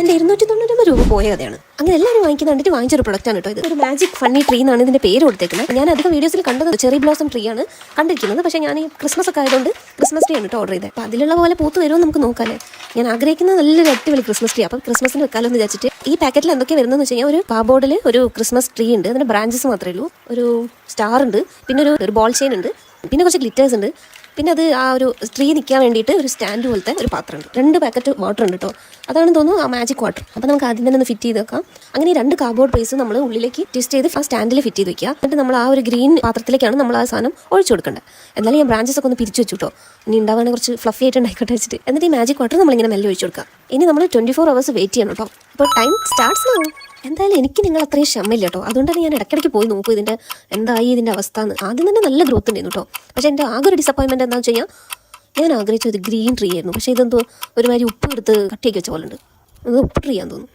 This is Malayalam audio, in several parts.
എന്റെ ഇരുന്നൂറ്റി തൊണ്ണൂറ് രൂപ പോയ കഥയാണ്. അങ്ങനെ എല്ലാവരും വാങ്ങിക്കുന്ന കണ്ടിട്ട് വാങ്ങിച്ചൊരു പ്രൊഡക്റ്റാണ് കേട്ടോ ഇത്. ഒരു മാജിക് ഫണ്ണി ട്രീ എന്നാണ് ഇതിന്റെ പേര് കൊടുത്തേക്കുന്നത്. ഞാൻ അധികം വീഡിയോസിൽ കണ്ടത് ചെറി ബ്ലോസം ട്രീ ആണ് കണ്ടിരിക്കുന്നത്. പക്ഷേ ഞാൻ ഈ ക്രിസ്മസ് ഒക്കെ ആയതുകൊണ്ട് ക്രിസ്മസ് ട്രീ ആണ് കേട്ടോ ഓർഡർ ചെയ്തത്. അപ്പോൾ അതിലുള്ള പോലെ പൂത്ത് വരുമോ നമുക്ക് നോക്കാല്ലേ ഞാൻ ആഗ്രഹിക്കുന്നത് നല്ലൊരു അടിപൊളി ക്രിസ്മസ് ട്രീ അപ്പം ക്രിസ്മസിന് വെക്കാലോ എന്ന് വിചാരിച്ചിട്ട് ഈ പാക്കറ്റിൽ എന്തൊക്കെ വരുന്നതെന്ന് വെച്ച് കഴിഞ്ഞാൽ ഒരു കാബോർഡിൽ ഒരു ക്രിസ്മസ് ട്രീ ഉണ്ട്. അതിന്റെ ബ്രാഞ്ചസ് മാത്രമേ ഉള്ളൂ. ഒരു സ്റ്റാർ ഉണ്ട്. പിന്നെ ഒരു ബോൾ ചെയിൻ ഉണ്ട്. പിന്നെ കുറച്ച് ഗ്ലിറ്റേഴ്സ് ഉണ്ട്. പിന്നെ അത് ആ ഒരു ട്രീ നിൽക്കാൻ വേണ്ടിയിട്ട് ഒരു സ്റ്റാൻഡ് പോലത്തെ ഒരു പാത്രമുണ്ട്. രണ്ട് പാക്കറ്റ് വാട്ടർ ഉണ്ട് കേട്ടോ അതാണ് തോന്നുന്നു ആ മാജിക് വാട്ടർ അപ്പോൾ നമുക്ക് ആദ്യം തന്നെ ഒന്ന് ഫിറ്റ് ചെയ്ത് വെക്കാം. അങ്ങനെ രണ്ട് കാർഡ്ബോർഡ് പീസ് നമ്മൾ ഉള്ളിലേക്ക് ട്വിസ്റ്റ് ചെയ്ത് ആ സ്റ്റാൻഡിൽ ഫിറ്റ് ചെയ്ത് വെക്കുക. എന്നിട്ട് നമ്മൾ ആ ഒരു ഗ്രീൻ പാത്രത്തിലേക്കാണ് നമ്മൾ ആ സാധനം ഒഴിച്ചു കൊടുക്കേണ്ടത് എന്നാലും ഞാൻ ബ്രാഞ്ചസ് ഒക്കെ ഒന്ന് പിരിച്ചു വെച്ചു കേട്ടോ ഇനി ഉണ്ടാവാണെങ്കിൽ കുറച്ച് ഫ്ലഫി ആയിട്ട് ഉണ്ടായിക്കോട്ടെ വെച്ചിട്ട്. എന്നിട്ട് ഈ മാജിക് വാട്ടർ നമ്മളിങ്ങനെ മെല്ലെ ഒഴിച്ചു കൊടുക്കുക. ഇനി നമ്മൾ ട്വന്റി ഫോർ അവേഴ്സ് വെയിറ്റ് ചെയ്യണം കേട്ടോ അപ്പോൾ ടൈം സ്റ്റാർട്ട്സ് ആവും എന്തായാലും എനിക്ക് നിങ്ങൾ അത്രയും ക്ഷമയില്ല കേട്ടോ. അതുകൊണ്ടാണ് ഞാൻ ഇടയ്ക്കിടയ്ക്ക് പോയി നോക്കും ഇതിന്റെ എന്തായി ഇതിന്റെ അവസ്ഥ എന്ന്. ആദ്യം തന്നെ നല്ല ഗ്രോത്ത് ഉണ്ടായിരുന്നു കേട്ടോ. പക്ഷേ എന്റെ ആകെ ഒരു ഡിസപ്പോയിൻമെന്റ് എന്താണെന്ന് വെച്ച് കഴിഞ്ഞാൽ ഞാൻ ആഗ്രഹിച്ച ഒരു ഗ്രീൻ ട്രീ ആയിരുന്നു. പക്ഷേ ഇതെന്തോ ഒരുമാതിരി ഉപ്പ് എടുത്ത് കട്ടിയൊക്കെ വെച്ച പോലെ ഉണ്ട് അത് ഉപ്പ് ട്രീ ആണെന്ന് തോന്നുന്നു.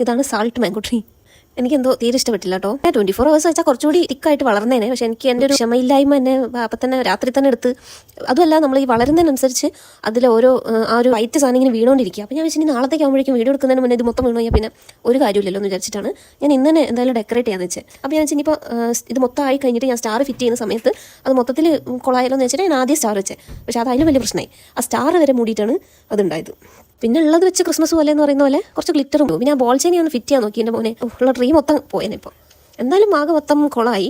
ഇതാണ് സാൾട്ട് മാംഗോ ട്രീ എനിക്കെന്തോ തീരെ ഇഷ്ടപ്പെട്ടില്ല കേട്ടോ ഞാൻ ട്വന്റി ഫോർ അവേഴ്സ് വെച്ചാൽ കുറച്ചുകൂടി തിക്കായിട്ട് വളർന്നേനെ. പക്ഷെ എനിക്ക് എന്റെ ഒരു ക്ഷമയില്ലായ്മ എന്നെ അപ്പം തന്നെ രാത്രി തന്നെ എടുത്ത് അതുമല്ല നമ്മൾ ഈ വളരുന്നതിനനുസരിച്ച് അതിൽ ഓരോ ആ, ഒരു വൈറ്റ് സാധനം ഇങ്ങനെ വീണുകൊണ്ടിരിക്കുക അപ്പോൾ ഞാൻ വെച്ചാൽ ഇനി നാളത്തേക്ക് ആകുമ്പോഴേക്കും വീഡിയോ എടുക്കുന്നതിന് മുന്നേ ഇത് മൊത്തം വീണു കഴിഞ്ഞാൽ പിന്നെ ഒരു കാര്യമില്ലല്ലോ എന്ന് വിചാരിച്ചിട്ടാണ് ഞാൻ ഇന്ന് തന്നെ എന്തായാലും ഡെക്കറേറ്റ് ചെയ്യാന്ന് വെച്ചത് അപ്പോൾ ഞാൻ വെച്ചാൽ ഇപ്പോൾ ഇത് മൊത്തം ആയി കഴിഞ്ഞിട്ട് ഞാൻ സ്റ്റാർ ഫിറ്റ് ചെയ്യുന്ന സമയത്ത് അത് മൊത്തത്തിൽ കൊളായാലോ എന്ന് വെച്ചിട്ട് ഞാൻ ആദ്യം സ്റ്റാർ വെച്ചത് പക്ഷേ അത് അതിലും വലിയ പ്രശ്നമായി ആ സ്റ്റാർ വരെ മൂടിയിട്ടാണ് അതുണ്ടായത്. പിന്നെ ഉള്ളത് വെച്ച് ക്രിസ്മസ് പോലെ എന്ന് പറയുന്ന പോലെ കുറച്ച് ഗ്ലിറ്ററും പിന്നെ ആ ബോൾ ചെയിനി ഒന്ന് ഫിറ്റ് ചെയ്യാൻ നോക്കി. എന്റെ മോനെ ഉള്ള ട്രീ മൊത്തം പോയേനെ ഇപ്പോൾ എന്തായാലും ആകെ മൊത്തം കുളമായി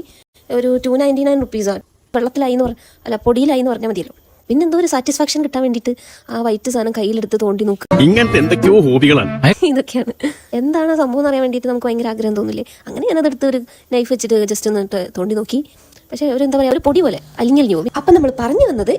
ഒരു ടു നയന്റി നയൻ റുപ്പീസാണ് വെള്ളത്തിലായി എന്ന് പറഞ്ഞ അല്ല പൊടിയിലായി എന്ന് പറഞ്ഞാൽ മതിയല്ലോ. പിന്നെ എന്തോ ഒരു സാറ്റിസ്ഫാക്ഷൻ കിട്ടാൻ വേണ്ടിയിട്ട് ആ വൈറ്റ് സാധനം കയ്യിലെടുത്ത് തോണ്ടി നോക്ക്. ഇങ്ങനത്തെ എന്തൊക്കെയോ ഹോബികളാണ്. ഇതൊക്കെയാണ്. എന്താണ് സംഭവം എന്ന് അറിയാൻ വേണ്ടിയിട്ട് നമുക്ക് ഭയങ്കര ആഗ്രഹം തോന്നില്ലേ? അങ്ങനെ ഞാനതെടുത്ത് ഒരു നൈഫ് വെച്ചിട്ട് ജസ്റ്റ് ഒന്ന് തോണ്ടി നോക്കി. പക്ഷേ ഒരു എന്താ പറയുക ഒരു പൊടി പോലെ അലിഞ്ഞലിഞ്ഞു പോകും അപ്പം നമ്മൾ പറഞ്ഞു വന്നത്